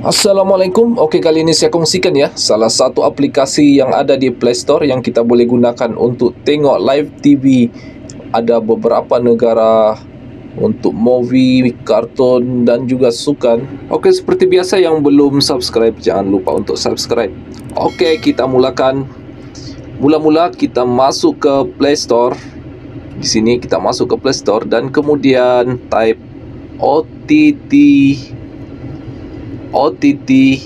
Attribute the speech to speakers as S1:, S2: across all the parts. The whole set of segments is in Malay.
S1: Assalamualaikum. Okey kali ini saya kongsikan ya salah satu aplikasi yang ada di Play Store yang kita boleh gunakan untuk tengok live TV. Ada beberapa negara untuk movie, kartun dan juga sukan. Okey seperti biasa yang belum subscribe jangan lupa untuk subscribe. Okey kita mulakan. Mula-mula kita masuk ke Play Store. Di sini kita masuk ke Play Store dan kemudian type OTT OTT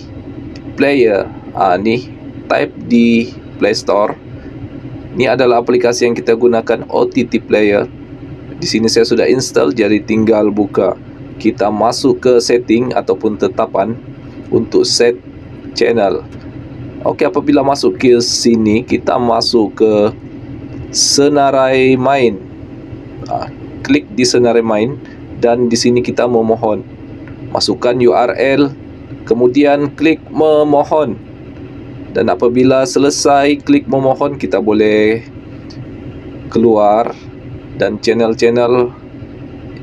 S1: Player. Ah ni type di Play Store. Ni adalah aplikasi yang kita gunakan OTT Player. Di sini saya sudah install jadi tinggal buka. Kita masuk ke setting ataupun tetapan untuk set channel. Okey apabila masuk ke sini kita masuk ke senarai main. Ah, klik di senarai main dan di sini kita memohon masukkan URL kemudian klik memohon. Dan apabila selesai klik memohon kita boleh keluar dan channel-channel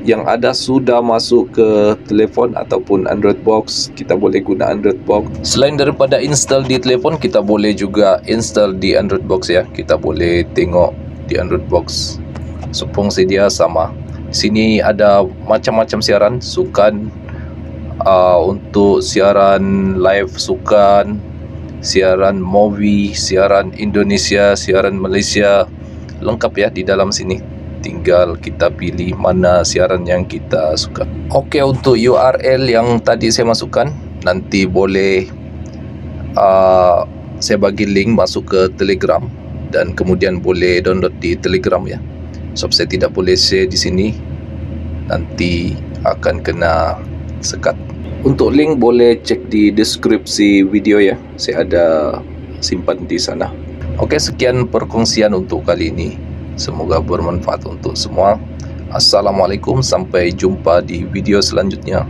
S1: yang ada sudah masuk ke telefon ataupun Android box kita boleh guna Android box. Selain daripada install di telefon kita boleh juga install di Android box ya. Kita boleh tengok di Android box. Fungsi dia sama. Sini ada macam-macam siaran sukan uh, untuk siaran live sukan, siaran movie, siaran Indonesia, siaran Malaysia lengkap ya di dalam sini. Tinggal kita pilih mana siaran yang kita suka. Okey untuk URL yang tadi saya masukkan nanti boleh uh, saya bagi link masuk ke Telegram dan kemudian boleh download di Telegram ya. Sebab saya tidak boleh share di sini nanti akan kena sekat. Untuk link boleh cek di deskripsi video ya. Saya ada simpan di sana. Okey, sekian perkongsian untuk kali ini. Semoga bermanfaat untuk semua. Assalamualaikum, sampai jumpa di video selanjutnya.